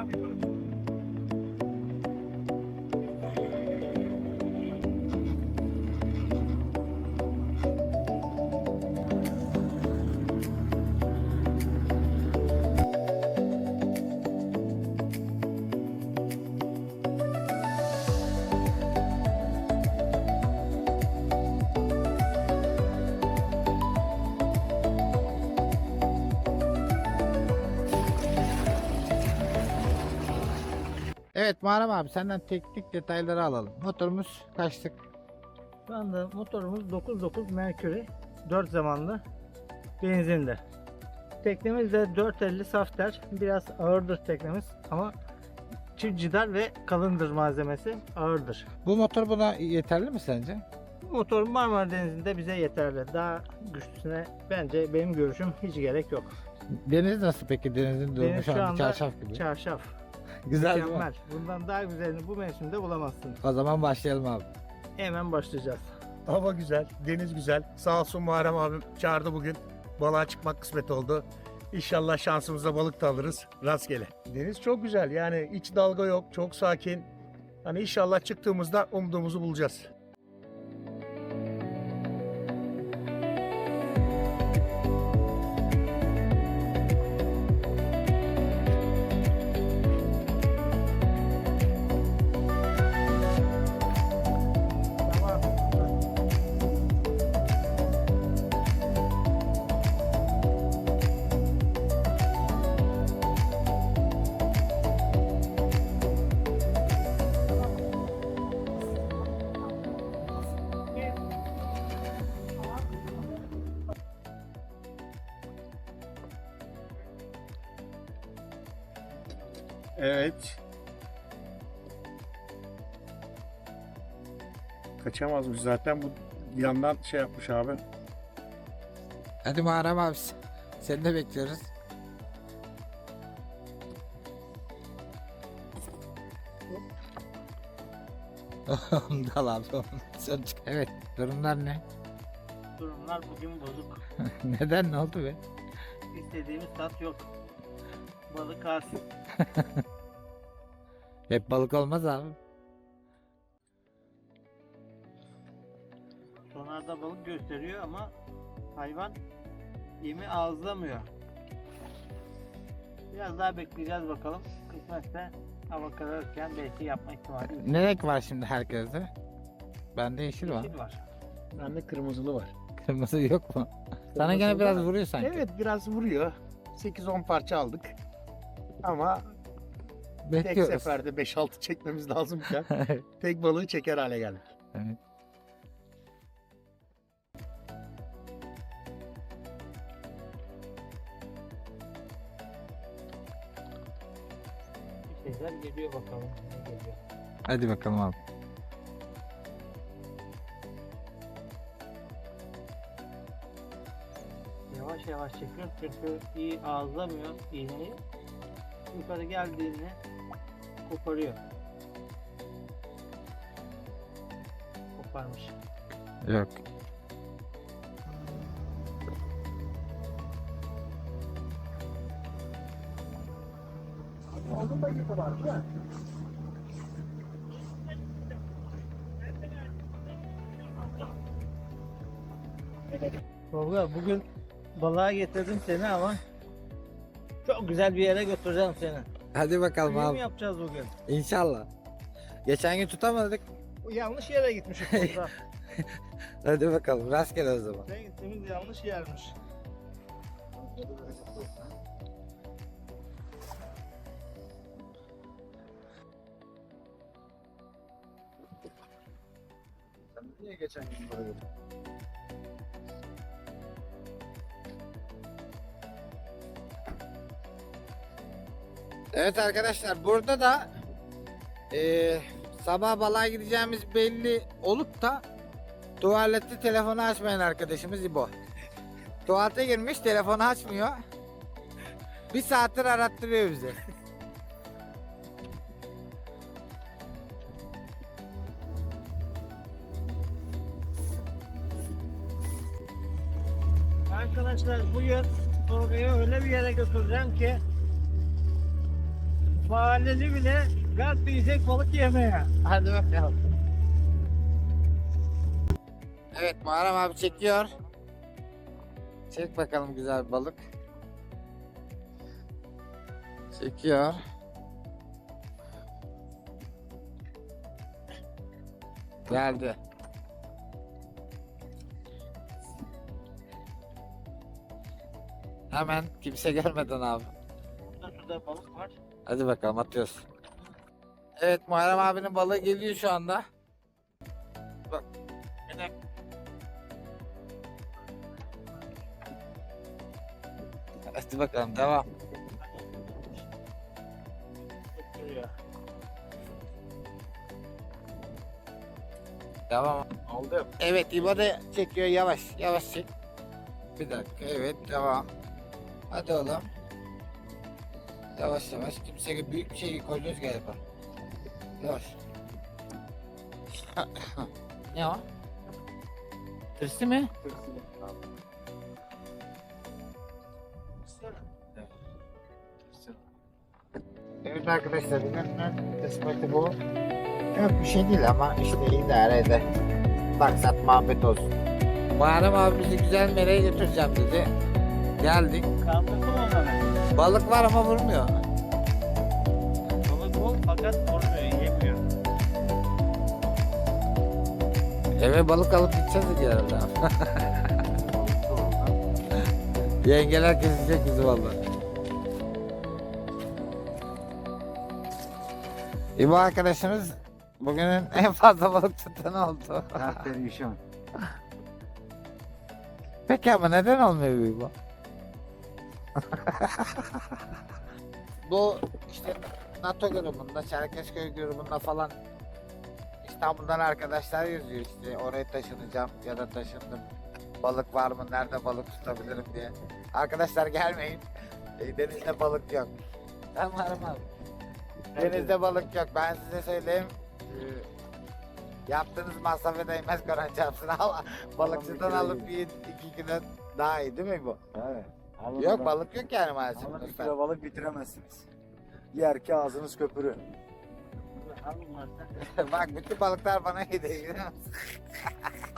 Robbie. Evet Muharrem abi senden teknik detayları alalım. Motorumuz kaçlık? Şu anda motorumuz 9.9 Mercury 4 zamanlı benzinli. Teknemiz de 450 safter. Biraz ağırdır teknemiz ama çift cidar ve kalındır malzemesi ağırdır. Bu motor buna yeterli mi sence? Bu motor Marmara Denizi'nde bize yeterli. Daha güçlüsüne bence benim görüşüm hiç gerek yok. Deniz nasıl peki? Denizin durumu Deniz şu şu an anda çarşaf gibi. Çarşaf. Güzel değil mi? Mükemmel. Bundan daha güzelini bu mevsimde bulamazsınız. O zaman başlayalım abi. Hemen başlayacağız. Hava güzel, deniz güzel. Sağ olsun Muharrem abim çağırdı bugün. Balığa çıkmak kısmet oldu. İnşallah şansımızda balık da alırız. Rastgele. Deniz çok güzel. Yani hiç dalga yok. Çok sakin. Hani inşallah çıktığımızda umduğumuzu bulacağız. Evet. Kaçamazmış zaten bu yandan şey yapmış abi. Hadi Muharrem abi seni de bekliyoruz. Dal abi. Sen çık. Evet durumlar ne? Durumlar bugün bozuk. Neden ne oldu be? İstediğimiz tat yok. Balık az. Hep balık olmaz abi. Sonarda balık gösteriyor ama hayvan yemi ağızlamıyor. Biraz daha bekleyeceğiz bakalım. Kısmetse hava kararırken belki yapma ihtimali Ne renk var şimdi herkeste? Bende yeşil var. yeşil var. Bende kırmızılı var. Kırmızı yok mu? Sana gene Kırmızılı biraz vuruyor sanki. Evet biraz vuruyor. 8-10 parça aldık. Ama tek Bekliyoruz. seferde 5-6 çekmemiz lazımken tek balığı çeker hale geldik. evet. Bir şeyler geliyor bakalım. Ne geliyor. Hadi bakalım abi. Yavaş yavaş çekiyor çünkü iyi ağızlamıyor iğneyi. Yukarı geldiğinde koparıyor. Koparmış. Yok. Tolga bugün balığa getirdim seni ama çok güzel bir yere götüreceğim seni. Hadi bakalım Düğün abi. yapacağız bugün. İnşallah. Geçen gün tutamadık. Yanlış yere gitmişiz Tolga. Hadi bakalım rastgele o zaman. Sen gittiğimiz yanlış yermiş. Niye geçen gün böyle? Evet arkadaşlar burada da eee, sabah balığa gideceğimiz belli olup da tuvalette telefonu açmayan arkadaşımız İbo. Tuvalete girmiş telefonu açmıyor. Bir saattir arattırıyor bizi. Arkadaşlar bugün Tolga'yı öyle bir yere götüreceğim ki mahalleli bile gaz diyecek balık yemeye. Hadi bakalım. Evet Muharrem abi çekiyor. Çek bakalım güzel bir balık. Çekiyor. Geldi. Hemen kimse gelmeden abi. Burada balık var. Hadi bakalım atıyoruz. Evet Muharrem abinin balığı geliyor şu anda. Bak. Yine. Hadi bakalım devam. Devam. Oldu. Evet İbo da çekiyor yavaş yavaş çek. Bir dakika evet devam. Hadi oğlum. Yavaş yavaş kimse büyük bir şey koyuyoruz galiba. Yavaş. ne o? Tırsı mı? Evet arkadaşlar bugünün kısmeti bu. Yok bir şey değil ama işte idare eder. Maksat muhabbet olsun. Muharrem abi bizi güzel mereye götüreceğim dedi. Geldik. Kaldırdım onları. Balık var ama vurmuyor. Balık bol fakat vurmuyor, yemiyor. Eve balık alıp gideceğiz dedi herhalde. Yengeler kesecek bizi vallahi. İbo arkadaşımız bugünün en fazla balık tutanı oldu. Perişan. Peki ama neden olmuyor bu İbo? Bu işte NATO grubunda, Çerkezköy grubunda falan İstanbul'dan arkadaşlar yazıyor işte oraya taşınacağım ya da taşındım. Balık var mı? Nerede balık tutabilirim diye. Arkadaşlar gelmeyin. E, Denizde balık yok. Ben varım abi. Denizde balık yok. Ben size söyleyeyim. Ee, Yaptığınız masrafa değmez Kur'an çarpsın balıkçıdan alıp yiyin iki kilo daha iyi değil mi bu? Evet. Yok balık yok yani maalesef. Alın bir kilo balık bitiremezsiniz. Yer ki ağzınız köpürü. Alın varsa. Bak bütün balıklar bana musun?